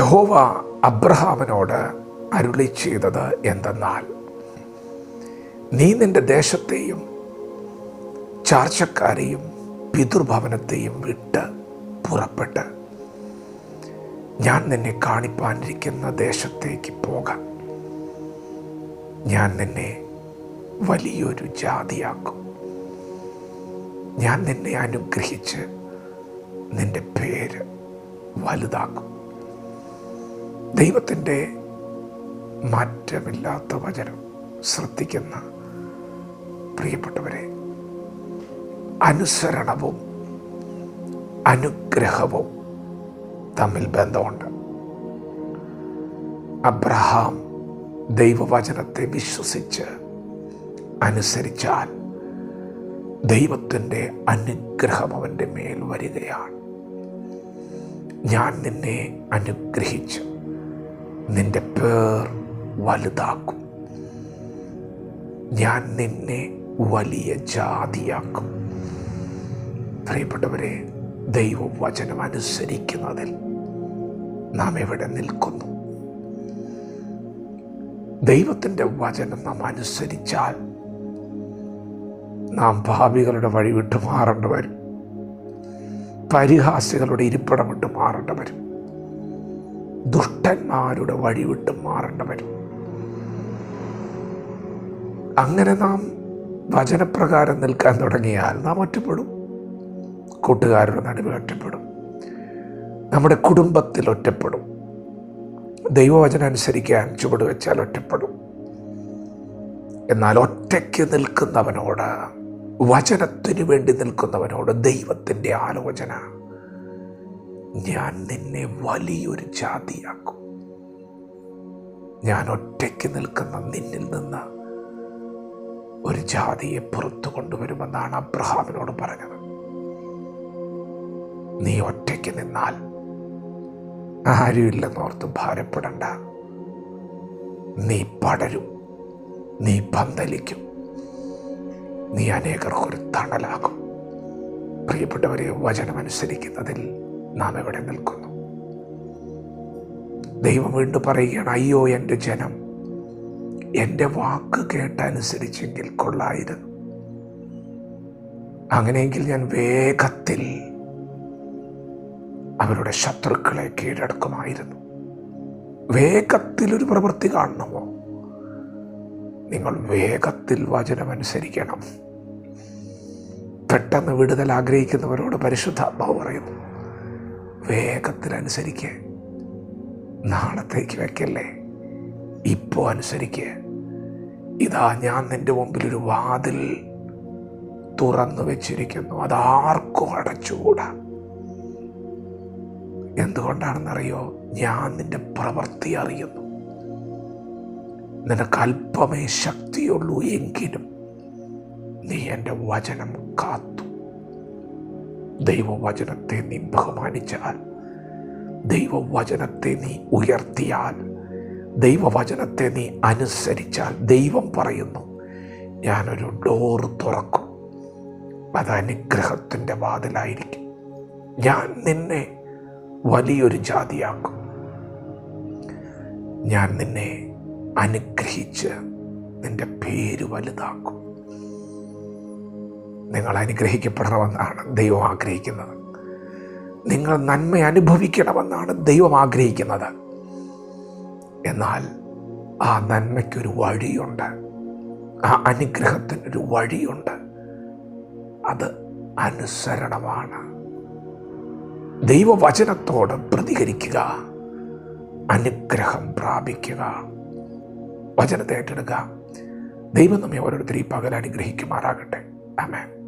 യഹോവ അബ്രഹാമിനോട് അരുളി ചെയ്തത് എന്തെന്നാൽ നീ നിന്റെ ദേശത്തെയും ചാർച്ചക്കാരെയും പിതൃഭവനത്തെയും വിട്ട് പുറപ്പെട്ട് ഞാൻ നിന്നെ കാണിപ്പാനിരിക്കുന്ന ദേശത്തേക്ക് പോകാം ഞാൻ നിന്നെ വലിയൊരു ജാതിയാക്കും. ഞാൻ നിന്നെ അനുഗ്രഹിച്ച് നിന്റെ പേര് വലുതാക്കും. ദൈവത്തിന്റെ മാറ്റമില്ലാത്ത വചനം ശ്രദ്ധിക്കുന്ന പ്രിയപ്പെട്ടവരെ അനുസരണവും അനുഗ്രഹവും തമ്മിൽ ബന്ധമുണ്ട്. അബ്രഹാം ദൈവവചനത്തെ വിശ്വസിച്ച് അനുസരിച്ചാൽ ദൈവത്തിന്റെ അനുഗ്രഹം അവന്റെ മേൽ വരികയാണ്. ഞാൻ നിന്നെ അനുഗ്രഹിച്ച്. നിന്റെ പേർ വലുതാക്കും. ഞാൻ നിന്നെ വലിയ ജാതിയാക്കും. പ്രിയപ്പെട്ടവരെ ദൈവവചനം അനുസരിക്കുന്നതിൽ നാം എവിടെ നിൽക്കുന്നു? ദൈവത്തിന്റെ വചനം നാം അനുസരിച്ചാൽ നാം ഭാവികളുടെ വഴി വിട്ടു മാറേണ്ടി വരും. പരിഹാസികളുടെ ഇരിപ്പിടം വിട്ട് മാറേണ്ടി വരും. ദുഷ്ടന്മാരുടെ വഴി വിട്ട് മാറേണ്ടി വരും അങ്ങനെ നാം വചനപ്രകാരം നിൽക്കാൻ തുടങ്ങിയാൽ നാം ഒറ്റപ്പെടും. കൂട്ടുകാരുടെ നടുവിൽ ഒറ്റപ്പെടും. നമ്മുടെ കുടുംബത്തിൽ ഒറ്റപ്പെടും. ദൈവവചനം അനുസരിക്കാൻ ചുവട് വെച്ചാൽ ഒറ്റപ്പെടും. എന്നാൽ ഒറ്റയ്ക്ക് നിൽക്കുന്നവനോട് വചനത്തിന് വേണ്ടി നിൽക്കുന്നവനോട് ദൈവത്തിന്റെ ആലോചന ഞാൻ നിന്നെ വലിയൊരു ജാതിയാക്കും. ഞാൻ ഒറ്റയ്ക്ക് നിൽക്കുന്ന നിന്നിൽ നിന്ന് ഒരു ജാതിയെ പുറത്തു കൊണ്ടുവരുമെന്നാണ് അബ്രഹാമിനോട് പറഞ്ഞത്. നീ ഒറ്റയ്ക്ക് നിന്നാൽ ആരുമില്ലെന്നോർത്ത് ഭാരപ്പെടണ്ട. നീ പടരും നീ പന്തലിക്കും നീ അനേകർക്കൊരു തണലാകും പ്രിയപ്പെട്ടവരെ വചനമനുസരിക്കുന്നതിൽ നാം എവിടെ നിൽക്കുന്നു? ദൈവം വീണ്ടും പറയുകയാണ് അയ്യോ എന്റെ ജനം എന്റെ വാക്ക് കേട്ടനുസരിച്ചെങ്കിൽ കൊള്ളായിരുന്നു അങ്ങനെയെങ്കിൽ ഞാൻ വേഗത്തിൽ അവരുടെ ശത്രുക്കളെ കീഴടക്കുമായിരുന്നു. വേഗത്തിലൊരു പ്രവൃത്തി കാണണമോ? നിങ്ങൾ വേഗത്തിൽ വചനമനുസരിക്കണം. പെട്ടെന്ന് വിടുതൽ ആഗ്രഹിക്കുന്നവരോട് പരിശുദ്ധാത്മാവ് പറയുന്നു വേഗത്തിൽ അനുസരിക്കുക നാളത്തേക്ക് വെക്കല്ലേ? ഇപ്പോൾ അനുസരിക്കുക ഇതാ ഞാൻ നിന്റെ മുമ്പിലൊരു വാതിൽ തുറന്നു വെച്ചിരിക്കുന്നു. അതാർക്കും അടച്ചുകൂടാ. എന്തുകൊണ്ടാണെന്നറിയോ? ഞാൻ നിന്റെ പ്രവൃത്തി അറിയുന്നു. നിനക്ക് അല്പമേ ശക്തിയുള്ളൂ എങ്കിലും നീ എന്റെ വചനം കാത്തു ദൈവവചനത്തെ നീ ബഹുമാനിച്ചാൽ ദൈവവചനത്തെ നീ ഉയർത്തിയാൽ ദൈവവചനത്തെ നീ അനുസരിച്ചാൽ ദൈവം പറയുന്നു ഞാനൊരു ഡോറ് തുറക്കും അത് അനുഗ്രഹത്തിന്റെ വാതിലായിരിക്കും. ഞാൻ നിന്നെ വലിയൊരു ജാതിയാക്കും. ഞാൻ നിന്നെ അനുഗ്രഹിച്ച് നിന്റെ പേര് വലുതാക്കും. നിങ്ങൾ അനുഗ്രഹിക്കപ്പെടണമെന്നാണ് ദൈവം ആഗ്രഹിക്കുന്നത്. നിങ്ങൾ നന്മ അനുഭവിക്കണമെന്നാണ് ദൈവം ആഗ്രഹിക്കുന്നത്. എന്നാൽ ആ നന്മയ്ക്കൊരു വഴിയുണ്ട്. ആ അനുഗ്രഹത്തിനൊരു വഴിയുണ്ട്. അത് അനുസരണമാണ്. ദൈവവചനത്തോട് പ്രതികരിക്കുക. അനുഗ്രഹം പ്രാപിക്കുക. വചനത്തെ ഏറ്റെടുക്കുക. ദൈവം നമ്മെ ഓരോരുത്തരും ഈ പകൽ അനുഗ്രഹിക്കുമാറാകട്ടെ. ആമേൻ.